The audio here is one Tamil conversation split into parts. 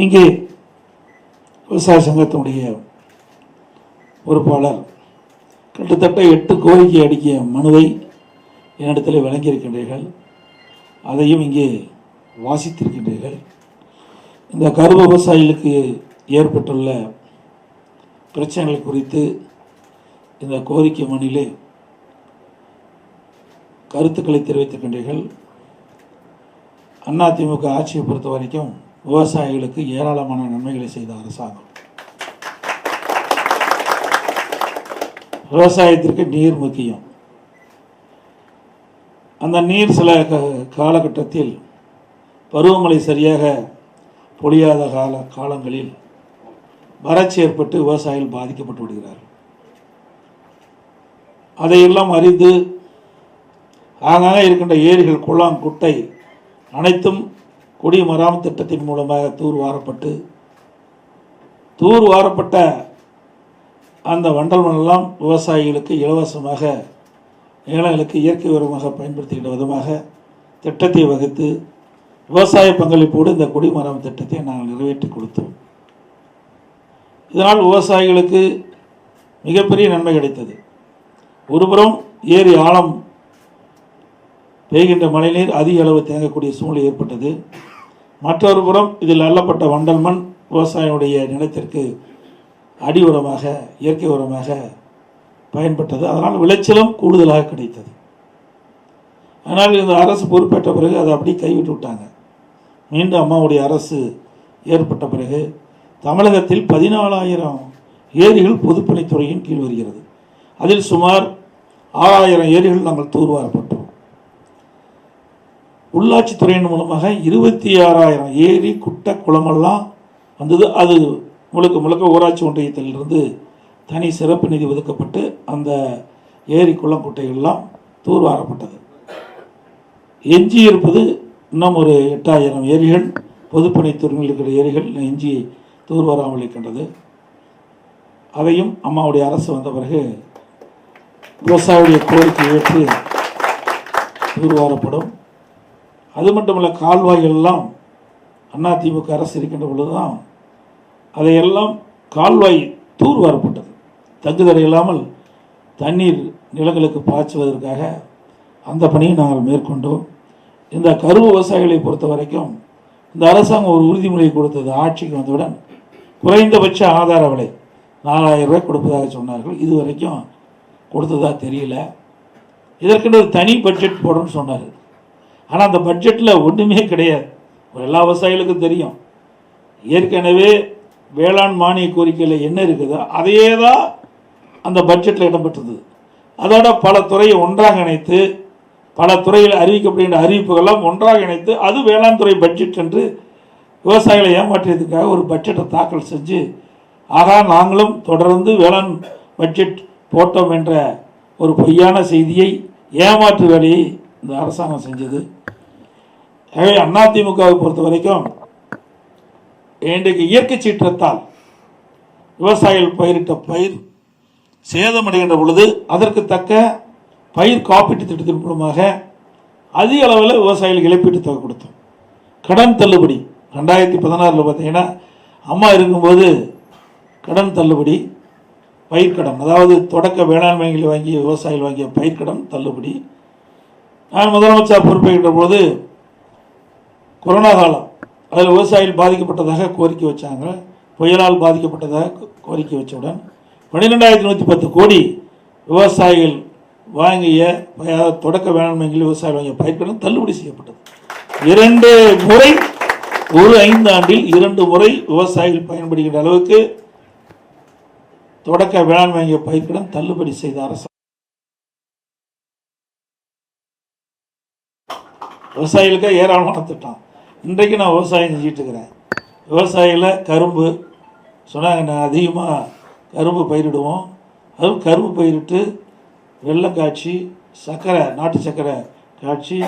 இங்கே விவசாய சங்கத்தினுடைய பொறுப்பாளர் கிட்டத்தட்ட எட்டு கோரிக்கை அடிக்கிய மனுவை என்னிடத்தில் வழங்கியிருக்கின்றீர்கள். அதையும் இங்கே வாசித்திருக்கின்றீர்கள். இந்த கருவ விவசாயிகளுக்கு ஏற்பட்டுள்ள பிரச்சனைகள் குறித்து இந்த கோரிக்கை மனிலே கருத்துக்களை தெரிவித்திருக்கின்றீர்கள். அதிமுக ஆட்சியை பொறுத்த வரைக்கும் விவசாயிகளுக்கு ஏராளமான நன்மைகளை செய்த அரசாங்கம். விவசாயத்திற்கு நீர் முக்கியம். அந்த நீர் சில க- காலகட்டத்தில் பருவமழை சரியாக பொழியாத கால காலங்களில் வறட்சி ஏற்பட்டு விவசாயிகள் பாதிக்கப்பட்டு விடுகிறார்கள். அதையெல்லாம் அறிந்து ஆங்காக இருக்கின்ற ஏரிகள் குளம் குட்டை அனைத்தும் குடிமராமத்து திட்டத்தின் மூலமாக தூர்வாரப்பட்டு தூர்வாரப்பட்ட அந்த வண்டல் மண்ணெல்லாம் விவசாயிகளுக்கு இலவசமாக ஏழைகளுக்கு இயற்கை உரமாக பயன்படுத்துகின்ற விதமாக திட்டத்தை வகுத்து விவசாய பங்களிப்போடு இந்த குடிமரம் திட்டத்தை நாங்கள் நிறைவேற்றி கொடுத்தோம். இதனால் விவசாயிகளுக்கு மிகப்பெரிய நன்மை கிடைத்தது. ஒருபுறம் ஏரி ஆழம் பெய்கின்ற மழைநீர் அதிக அளவு தேங்கக்கூடிய சூழ்நிலை ஏற்பட்டது. மற்றொரு புறம் இதில் அள்ளப்பட்ட வண்டல் மண் விவசாயியுடைய நிலத்திற்கு அடி உரமாக இயற்கை உரமாக பயன்பட்டது. அதனால் விளைச்சலும் கூடுதலாக கிடைத்தது. ஆனால் இந்த அரசு பொறுப்பேற்ற பிறகு அதை அப்படியே கைவிட்டு விட்டாங்க. மீண்டும் அம்மாவுடைய அரசு ஏற்பட்ட பிறகு தமிழகத்தில் பதினாலாயிரம் ஏரிகள் பொதுப்பணித்துறையின் கீழ் வருகிறது. அதில் சுமார் ஆறாயிரம் ஏரிகள் நாங்கள் தூர்வாரப்பட்டோம். உள்ளாட்சித்துறையின் மூலமாக இருபத்தி ஆறாயிரம் ஏரி குட்டை குளமெல்லாம் வந்தது. அது முழுக்க முழுக்க ஊராட்சி ஒன்றியத்திலிருந்து தனி சிறப்பு நிதி ஒதுக்கப்பட்டு அந்த ஏரி குளம் குட்டைகள்லாம் தூர்வாரப்பட்டது. எஞ்சி இருப்பது இன்னும் ஒரு எட்டாயிரம் ஏரிகள் பொதுப்பணித்துறையில் இருக்கிற ஏரிகள் எஞ்சி தூர்வாராமல் இருக்கின்றது அதையும் அம்மாவுடைய அரசு வந்த பிறகு விவசாயியுடைய கோரிக்கை ஏற்று தூர்வாரப்படும். அது மட்டுமல்ல கால்வாய்கள் எல்லாம் அதிமுக அரசு இருக்கின்ற பொழுதுதான் அதையெல்லாம் கால்வாய் தூர்வாரப்பட்டது தங்குதடை இல்லாமல் தண்ணீர் நிலங்களுக்கு பாய்ச்சுவதற்காக அந்த பணியை நாங்கள் மேற்கொண்டோம். இந்த கருவு விவசாயிகளை பொறுத்த வரைக்கும் இந்த அரசாங்கம் ஒரு உறுதிமொழி கொடுத்தது ஆட்சிக்கு வந்தவுடன் குறைந்தபட்ச ஆதார விலை நாலாயிரம் ரூபாய் கொடுப்பதாக சொன்னார்கள். இது வரைக்கும் கொடுத்ததா தெரியல. இதற்கென்று ஒரு தனி பட்ஜெட் போடணும்னு சொன்னார் ஆனால் அந்த பட்ஜெட்டில் ஒன்றுமே கிடையாது. ஒரு எல்லா விவசாயிகளுக்கும் தெரியும். ஏற்கனவே வேளாண் மானிய கோரிக்கையில் என்ன இருக்குதோ அதையே தான் அந்த பட்ஜெட்டில் இடம்பெற்றது. அதோட பல துறையை ஒன்றாக இணைத்து பல துறையில் அறிவிக்கப்படுகின்ற அறிவிப்புகள்லாம் ஒன்றாக இணைத்து அது வேளாண் துறை பட்ஜெட் என்று விவசாயிகளை ஏமாற்றியதுக்காக ஒரு பட்ஜெட்டை தாக்கல் செஞ்சு ஆகா நாங்களும் தொடர்ந்து வேளாண் பட்ஜெட் போட்டோம் என்ற ஒரு பொய்யான செய்தியை ஏமாற்று வேலையை இந்த அரசாங்கம் செஞ்சது. எனவே அதிமுகவை பொறுத்த வரைக்கும் இன்றைக்கு இயற்கை சீற்றத்தால் விவசாயிகள் பயிரிட்ட பயிர் சேதமடைகின்ற பொழுது அதற்கு தக்க பயிர் காப்பீட்டு திட்டத்தின் மூலமாக அதிக அளவில் விவசாயிகளுக்கு இழப்பீட்டு தொகை கொடுத்தோம். கடன் தள்ளுபடி ரெண்டாயிரத்தி பதினாறில் பார்த்தீங்கன்னா அம்மா இருக்கும்போது கடன் தள்ளுபடி பயிர்க்கடன் அதாவது தொடக்க வேளாண்மைகளை வாங்கிய விவசாயிகள் வாங்கிய பயிர்க்கடன் தள்ளுபடி நான் முதலமைச்சர் பொறுப்பேற்ற போது கொரோனா காலம் அதில் விவசாயிகள் பாதிக்கப்பட்டதாக கோரிக்கை வச்சாங்க. புயலால் பாதிக்கப்பட்டதாக கோரிக்கை வச்சவுடன் பன்னிரெண்டாயிரத்தி நூற்றி பத்து கோடி விவசாயிகள் வாங்கிய தொடக்க வேளாண்மைகளில் விவசாயிகள் வாங்கிய பயிர்க்கடன் தள்ளுபடி செய்யப்பட்டது. இரண்டு முறை ஒரு ஐந்து ஆண்டில் இரண்டு முறை விவசாயிகள் பயன்படுகின்ற அளவுக்கு தொடக்க வேளாண் வாங்கிய பயிர்க்கடன் தள்ளுபடி செய்த அரசு. விவசாயிகளுக்கே ஏராளமான திட்டம். இன்றைக்கு நான் விவசாயம் செஞ்சிட்டு இருக்கிறேன். விவசாயியில் கரும்பு சொன்னாங்க நான் அதிகமாக கரும்பு பயிரிடுவோம். அதுவும் கரும்பு பயிரிட்டு வெள்ளை காய்ச்சி சர்க்கரை நாட்டு சர்க்கரை காய்ச்சி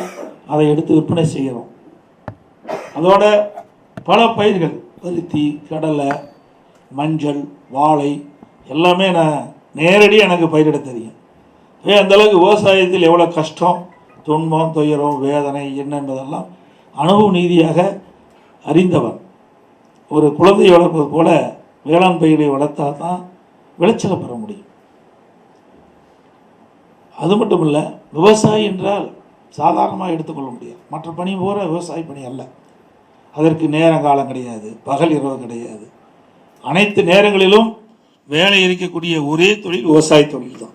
அதை எடுத்து விற்பனை செய்கிறோம். அதோட பல பயிர்கள் பருத்தி கடலை மஞ்சள் வாழை எல்லாமே நான் நேரடியாக எனக்கு பயிரிட தெரியும். ஏன் அந்தளவுக்கு விவசாயத்தில் எவ்வளோ கஷ்டம்? துன்பம் துயரம் வேதனை என்ன என்பதெல்லாம் அனுபவ நீதியாக அறிந்தவன். ஒரு குழந்தையை வளர்ப்பது போல வேளாண் பயிரை வளர்த்தா தான் விளைச்சலை பெற முடியும். அது மட்டும் இல்லை விவசாயி என்றால் சாதாரணமாக எடுத்துக்கொள்ள முடியாது. மற்ற பணி போகிற விவசாய பணி அல்ல. அதற்கு நேரம் காலம் கிடையாது பகல் இரவு கிடையாது. அனைத்து நேரங்களிலும் வேலை இருக்கக்கூடிய ஒரே தொழில் விவசாய தொழில் தான்.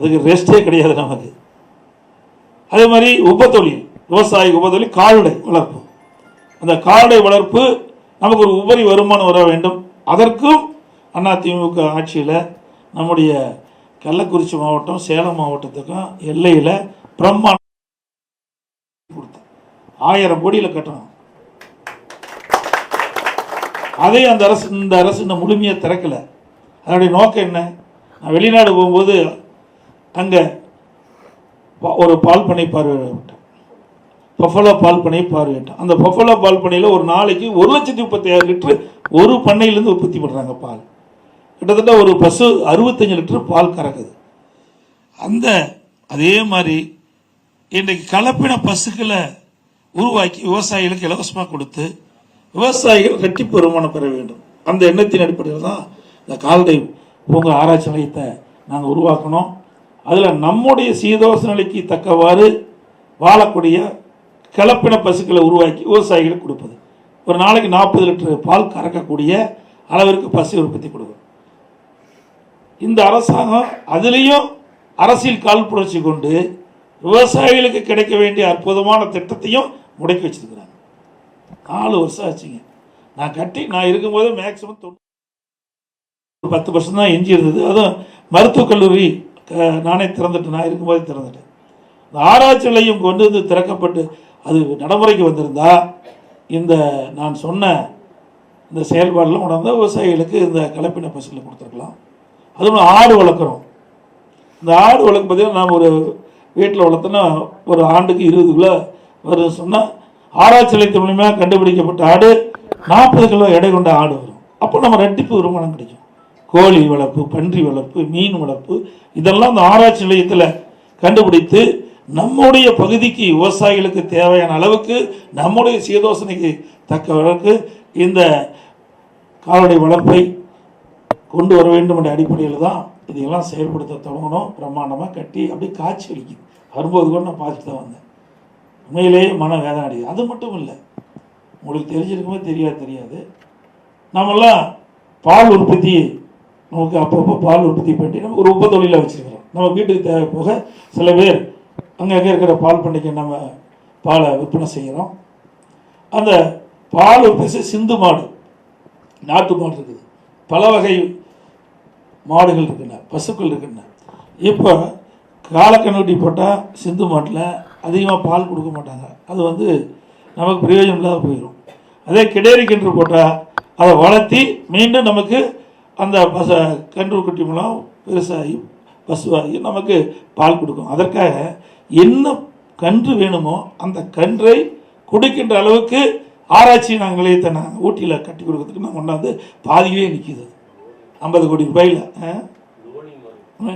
அதுக்கு ரெஸ்டே கிடையாது நமக்கு. அதே மாதிரி உபத்தொழில் விவசாய உபத்தொழில் கால்நடை வளர்ப்பு. அந்த கால்நடை வளர்ப்பு நமக்கு ஒரு உபரி வருமானம் வர வேண்டும். அதற்கும் அதிமுக ஆட்சியில் நம்முடைய கள்ளக்குறிச்சி மாவட்டம் சேலம் மாவட்டத்துக்கும் எல்லையில் பிரம்மாண்டம் கொடுத்தோம் ஆயிரம் கோடியில் கட்டணும். அதே அந்த அரசு இந்த அரசு இன்னும் முழுமையாக திறக்கல. அதனுடைய நோக்கம் என்ன? நான் வெளிநாடு போகும்போது அங்கே ஒரு பால் பண்ணை பார்வையிட்டேன் பஃபலோ பால் பண்ணை பார்வையிட்டேன் அந்த பஃபலோ பால் பண்ணையில் ஒரு நாளைக்கு ஒரு லட்சத்தி முப்பத்தாயிரம் லிட்டரு ஒரு பண்ணையிலேருந்து உற்பத்தி பண்ணுறாங்க பால். கிட்டத்தட்ட ஒரு பசு அறுபத்தஞ்சு லிட்டரு பால் கறக்குது. அந்த அதே மாதிரி இன்றைக்கு கலப்பின பசுக்களை உருவாக்கி விவசாயிகளுக்கு இலவசமாக கொடுத்து விவசாயிகள் ரெட்டிப்பு வருமானம் பெற வேண்டும். அந்த எண்ணத்தின் அடிப்படையில் தான் இந்த கால்நடை பூங்கா ஆராய்ச்சி நிலையத்தை நாங்கள் உருவாக்கணும். அதில் நம்முடைய சீதோஷ நிலைக்கு தக்கவாறு வாழக்கூடிய கலப்பின பசுக்களை உருவாக்கி விவசாயிகளுக்கு கொடுப்பது. ஒரு நாளைக்கு நாற்பது லிட்டர் பால் கறக்கக்கூடிய அளவிற்கு பசு உற்பத்தி கொடுக்கும். இந்த அரசாங்கம் அதுலேயும் அரசியல் கால் புரட்சி கொண்டு விவசாயிகளுக்கு கிடைக்க வேண்டிய அற்புதமான திட்டத்தையும் முடக்கி வச்சிருக்கிறாங்க. நாலு வருஷம் ஆச்சுங்க. நான் கட்டி நான் இருக்கும்போது மேக்ஸிமம் தொண்ணூறு ஒரு பத்து பர்சன்ட் தான் எஞ்சி இருந்தது. அதுவும் மருத்துவக் கல்லூரி நானே திறந்துட்டேன் நான் இருக்கும்போதே திறந்துட்டேன். இந்த ஆராய்ச்சி நிலையம் கொண்டு வந்து திறக்கப்பட்டு அது நடைமுறைக்கு வந்திருந்தா இந்த நான் சொன்ன இந்த செயல்பாடெல்லாம் உணர்ந்த விவசாயிகளுக்கு இந்த கலப்பின பசுகளை கொடுத்துருக்கலாம். அதுவும் ஆடு வளர்க்குறோம். இந்த ஆடு வளர்க்கும் பார்த்தீங்கன்னா நாம் ஒரு வீட்டில் வளர்த்தோன்னா ஒரு ஆண்டுக்கு இருபது கிலோ வருதுன்னு சொன்னால் ஆராய்ச்சி நிலையத்தின் மூலியமாக கண்டுபிடிக்கப்பட்ட ஆடு நாற்பது கிலோ எடை கொண்ட ஆடு வரும். அப்போ நம்ம ரெட்டிப்பு வருமானம் கிடைக்கும். கோழி வளர்ப்பு பன்றி வளர்ப்பு மீன் வளர்ப்பு இதெல்லாம் அந்த ஆராய்ச்சி நிலையத்தில் கண்டுபிடித்து நம்முடைய பகுதிக்கு விவசாயிகளுக்கு தேவையான அளவுக்கு நம்முடைய சீதோசனைக்கு தக்க அளவுக்கு இந்த கால்நடை வளர்ப்பை கொண்டு வர வேண்டும் என்ற அடிப்படையில் தான் இதையெல்லாம் செயல்படுத்த தொடங்கணும். பிரம்மாண்டமாக கட்டி அப்படியே காட்சி அளிக்குது வரும்போது கூட நான் பார்த்துட்டு தான் வந்தேன். உண்மையிலேயே மன வேதனை அடையுது. அது மட்டும் இல்லை உங்களுக்கு தெரிஞ்சிருக்குமே தெரியாது தெரியாது. நாமெல்லாம் பால் உற்பத்தி நமக்கு அப்பப்போ பால் உற்பத்தி பண்ணி நம்ம ஒரு உப தொழிலாக வச்சுருக்கிறோம். நம்ம வீட்டுக்கு தேவை போக சில பேர் அங்கங்கே இருக்கிற பால் பண்ணைக்கு நம்ம பாலை விற்பனை செய்கிறோம். அந்த பால் உற்பத்தி சிந்து மாடு நாட்டு மாடு இருக்குது. பல வகை மாடுகள் இருக்குண்ணா பசுக்கள் இருக்குண்ணா இப்போ காலக்கண்ணுட்டி போட்டால் சிந்து மாட்டில் அதிகமாக பால் கொடுக்க மாட்டாங்க. அது வந்து நமக்கு பிரயோஜனம் இல்லாத போயிடும். அதே கிடேரி கிணறு போட்டால் அதை வளர்த்தி மீண்டும் நமக்கு அந்த பச கன்று குட்டி மூலம் பெருசாகி பசுவாகி நமக்கு பால் கொடுக்கும். அதற்காக என்ன கன்று வேணுமோ அந்த கன்றை கொடுக்கின்ற அளவுக்கு ஆராய்ச்சி நாங்கள் நிலையத்தை நாங்கள் ஊட்டியில் கட்டி கொடுக்கறதுக்கு நாங்கள் கொண்டாந்து பாதியிலே நிற்கிது ஐம்பது கோடி ரூபாயில்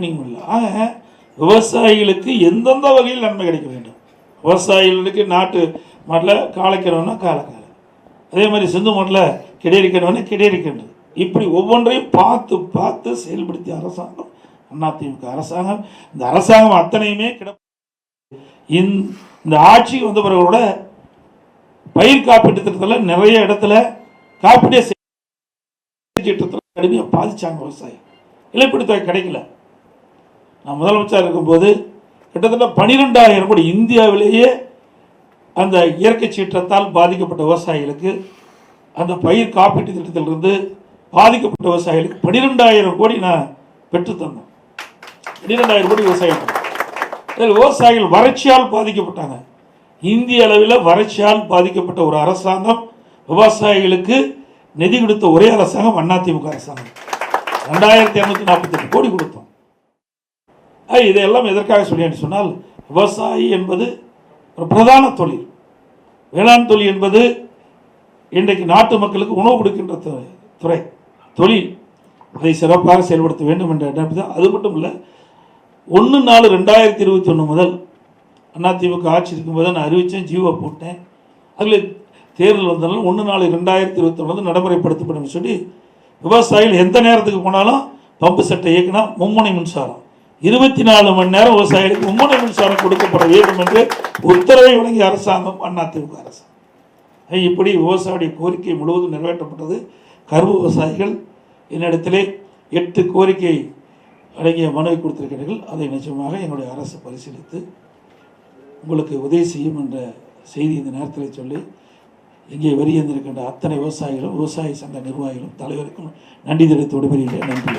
நீங்கள் ஆக விவசாயிகளுக்கு எந்தெந்த வகையில் நன்மை கிடைக்க வேண்டும்? விவசாயிகளுக்கு நாட்டு மாட்டில் காளைக்கிறவனா காலக்கால அதே மாதிரி சிந்து மாட்டில் கிடையிருக்கிறவனா கிடையிருக்கின்றது இப்படி ஒவ்வொன்றையும் பார்த்து பார்த்து செயல்படுத்திய அரசாங்கம் அதிமுக அரசாங்கம். இந்த அரசாங்கம் அத்தனையுமே கிட இந்த- இந்த ஆட்சி வந்த பிறகு கூட பயிர் காப்பீட்டு திட்டத்தில் நிறைய இடத்துல காப்பீடே திட்டத்தில் கடுமையாக பாதிச்சாங்க விவசாயி இழப்பீடு தொகை கிடைக்கல. நான் முதலமைச்சர் இருக்கும்போது கிட்டத்தட்ட பனிரெண்டாயிரம் கோடி இந்தியாவிலேயே அந்த இயற்கை சீற்றத்தால் பாதிக்கப்பட்ட விவசாயிகளுக்கு அந்த பயிர் காப்பீட்டு திட்டத்திலிருந்து பாதிக்கப்பட்ட விவசாயிகளுக்கு பன்னிரெண்டாயிரம் கோடி நான் பெற்றுத்தந்தேன் பன்னிரெண்டாயிரம் கோடி விவசாயம் இதில் விவசாயிகள் வறட்சியால் பாதிக்கப்பட்டாங்க. இந்திய அளவில் வறட்சியால் பாதிக்கப்பட்ட ஒரு அரசாங்கம் விவசாயிகளுக்கு நிதி கொடுத்த ஒரே அரசாங்கம் அதிமுக அரசாங்கம். ரெண்டாயிரத்தி இரநூத்தி நாற்பத்தெட்டு கோடி கொடுத்தோம். இதையெல்லாம் எதற்காக சொல்லியான்னு சொன்னால் விவசாயி என்பது ஒரு பிரதான தொழில். வேளாண் தொழில் என்பது இன்றைக்கு நாட்டு மக்களுக்கு உணவு கொடுக்கின்ற துறை. தொழில் அதை சிறப்பாக செயல்படுத்த வேண்டும் என்ற எண்ணம் அது மட்டும் இல்லை ஒன்று நாலு ரெண்டாயிரத்தி இருபத்தி ஒன்று முதல் அதிமுக ஆட்சி இருக்கும்போது நான் அறிவித்தேன் ஜீவோ போட்டேன். அதில் தேர்தல் வந்தாலும் ஒன்று நாலு ரெண்டாயிரத்தி இருபத்தி ஒன்பது நடைமுறைப்படுத்தப்படும் சொல்லி விவசாயிகள் எந்த நேரத்துக்கு போனாலும் பம்பு செட்டை இயக்கினா மும்முனை மின்சாரம். இருபத்தி நாலு மணி நேரம் விவசாயிகளுக்கு மும்முனை மின்சாரம் கொடுக்கப்பட வேண்டும் என்று உத்தரவை வழங்கிய அரசாங்கம் அதிமுக அரசு. இப்படி விவசாயியுடைய கோரிக்கை முழுவதும் நிறைவேற்றப்பட்டது. கரும்பு விவசாயிகள் என்னிடத்திலே எட்டு கோரிக்கை அடங்கிய மனுவை கொடுத்திருக்கிறார்கள். அதை நிச்சயமாக என்னுடைய அரசு பரிசீலித்து உங்களுக்கு உதவி செய்யும் என்ற செய்தி இந்த நேரத்தில் சொல்லி இங்கே வருகின்றிருக்கின்ற அத்தனை விவசாயிகளும் விவசாய சங்க நிர்வாகிகளும் தலைவருக்கும் நன்றி தெரிவித்து விடுபடுகிறேன் நன்றி.